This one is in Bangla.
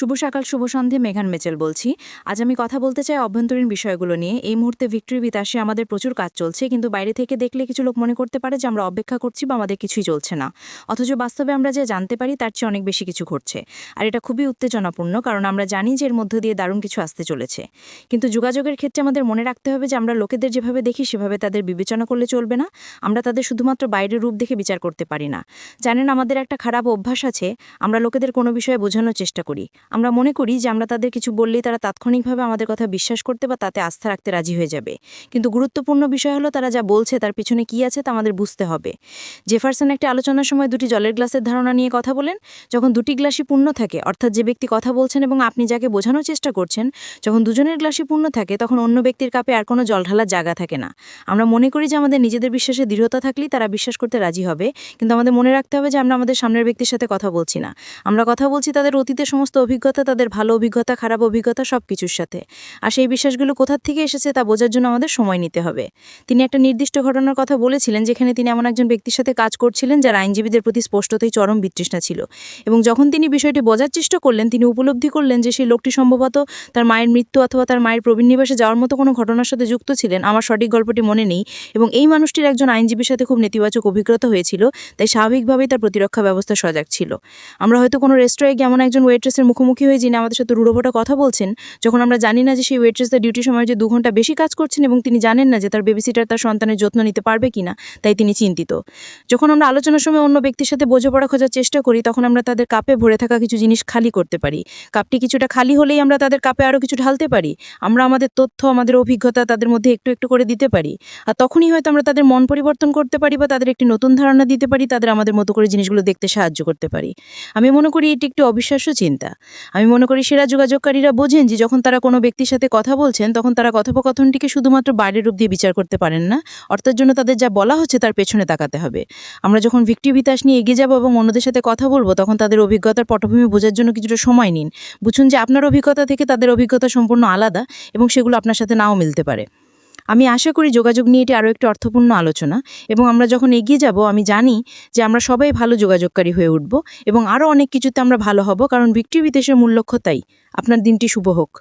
শুভ সকাল, শুভ সন্ধে মেঘান মেচেল বলছি। আজ আমি কথা বলতে চাই অভ্যন্তরীণ বিষয়গুলো নিয়ে। এই মুহূর্তে ভিক্টরি বিতাসে আমাদের প্রচুর কাজ চলছে, কিন্তু বাইরে থেকে দেখলে কিছু লোক মনে করতে পারে যে আমরা অপেক্ষা করছি বা আমাদের কিছুই চলছে না। অথচ বাস্তবে আমরা যে জানতে পারি, তার চেয়ে অনেক বেশি কিছু ঘটছে। আর এটা খুবই উত্তেজনাপূর্ণ, কারণ আমরা জানি যে এর মধ্য দিয়ে দারুণ কিছু আসতে চলেছে। কিন্তু যোগাযোগের ক্ষেত্রে আমাদের মনে রাখতে হবে যে আমরা লোকেদের যেভাবে দেখি, সেভাবে তাদের বিবেচনা করলে চলবে না। আমরা তাদের শুধুমাত্র বাইরের রূপ দেখে বিচার করতে পারি না। জানেন, আমাদের একটা খারাপ অভ্যাস আছে, আমরা লোকেদের কোনো বিষয়ে বোঝানোর চেষ্টা করি। আমরা মনে করি যে আমরা তাদের কিছু বললেই তারা তাৎক্ষণিকভাবে আমাদের কথা বিশ্বাস করতে বা তাতে আস্থা রাখতে রাজি হয়ে যাবে। কিন্তু গুরুত্বপূর্ণ বিষয় হলো তারা যা বলছে তার পিছনে কি আছে তা আমাদের বুঝতে হবে। জেফারসন একটি আলোচনার সময় দুটি জলের গ্লাসের ধারণা নিয়ে কথা বলেন। যখন দুটি গ্লাসই পূর্ণ থাকে, অর্থাৎ যে ব্যক্তি কথা বলছেন এবং আপনি যাকে বোঝানোর চেষ্টা করছেন, যখন দুজনের গ্লাসই পূর্ণ থাকে, তখন অন্য ব্যক্তির কাপে আর কোনো জল ঢালার জায়গা থাকে না। আমরা মনে করি যে আমাদের নিজেদের বিশ্বাসে দৃঢ়তা থাকলেই তারা বিশ্বাস করতে রাজি হবে, কিন্তু আমাদের মনে রাখতে হবে যে আমরা আমাদের সামনের ব্যক্তির সাথে কথা বলছি না। আমরা কথা বলছি তাদের অতীতের সমস্ত অভিজ্ঞতা তাদের ভালো অভিজ্ঞতা, খারাপ অভিজ্ঞতা সব কিছুর সাথে। আর সেই বিশ্বাসগুলো কোথা থেকে এসেছে তা বোঝার জন্য আমাদের সময় নিতে হবে। তিনি একটা নির্দিষ্ট ঘটনার কথা বলেছিলেন, যেখানে তিনি এমন একজন ব্যক্তির সাথে কাজ করছিলেন যার আইনজীবীদের প্রতি স্পষ্টতই চরম বিতৃষ্ণা ছিল। এবং যখন তিনি বিষয়টি বোঝার চেষ্টা করলেন, তিনি উপলব্ধি করলেন যে সেই লোকটি সম্ভবত তার মায়ের মৃত্যু অথবা তার মায়ের প্রবীণ নিবাসে যাওয়ার মতো কোনো ঘটনার সাথে যুক্ত ছিলেন। আমার সঠিক গল্পটি মনে নেই। এবং এই মানুষটির একজন আইনজীবীর সাথে খুব নেতিবাচক অভিজ্ঞতা হয়েছিল, তাই স্বাভাবিকভাবেই তার প্রতিরক্ষা ব্যবস্থা সজাগ ছিল। আমরা হয়তো কোনো রেস্টুরেন্টে এমন একজন ওয়েট্রেসের মুখোমুখি হয়ে যিনি আমাদের সাথে রুড়োবোটা কথা বলছেন, যখন আমরা জানি না যে সেই ওয়েট্রেস তার ডিউটি সময় যে দু ঘণ্টা বেশি কাজ করছেন এবং তিনি জানেন না যে তার বেবিসিটার তার সন্তানের যত্ন নিতে পারবে কিনা, তাই তিনি চিন্তিত। যখন আমরা আলোচনার সময় অন্য ব্যক্তির সাথে বোঝাপড়া খোঁজার চেষ্টা করি, তখন আমরা তাদের কাপে ভরে থাকা কিছু জিনিস খালি করতে পারি। কাপটি কিছুটা খালি হলেই আমরা তাদের কাপে আরও কিছু ঢালতে পারি। আমরা আমাদের তথ্য, আমাদের অভিজ্ঞতা তাদের মধ্যে একটু একটু করে দিতে পারি। আর তখনই হয়তো আমরা তাদের মন পরিবর্তন করতে পারি বা তাদের একটি নতুন ধারণা দিতে পারি, তাদের আমাদের মতো করে জিনিসগুলো দেখতে সাহায্য করতে পারি। আমি মনে করি এটি একটি অবিশ্বাস্য চিন্তা। আমি মনে করি সেরা যোগাযোগকারীরা বোঝেন যে যখন তারা কোনো ব্যক্তির সাথে কথা বলছেন, তখন তারা কথোপকথনটিকে শুধুমাত্র বাইরের রূপ দিয়ে বিচার করতে পারেন না। অর্থাৎ জন্য তাদের যা বলা হচ্ছে তার পেছনে তাকাতে হবে। আমরা যখন ভিক্টি বিতাস নিয়ে এগিয়ে যাব এবং অন্যদের সাথে কথা বলব, তখন তাদের অভিজ্ঞতার পটভূমি বোঝার জন্য কিছুটা সময় নিন। বুঝুন যে আপনার অভিজ্ঞতা থেকে তাদের অভিজ্ঞতা সম্পূর্ণ আলাদা এবং সেগুলো আপনার সাথে নাও মিলতে পারে। আমি আশা করি যোগাযোগ নিয়ে এটি আরও একটি অর্থপূর্ণ আলোচনা এবং আমরা যখন এগিয়ে যাব, আমি জানি যে আমরা সবাই ভালো যোগাযোগকারী হয়ে উঠব এবং আরও অনেক কিছুতে আমরা ভালো হব, কারণ বিক্রি বিদেশের মূল লক্ষ্য তাই। আপনার দিনটি শুভ হোক।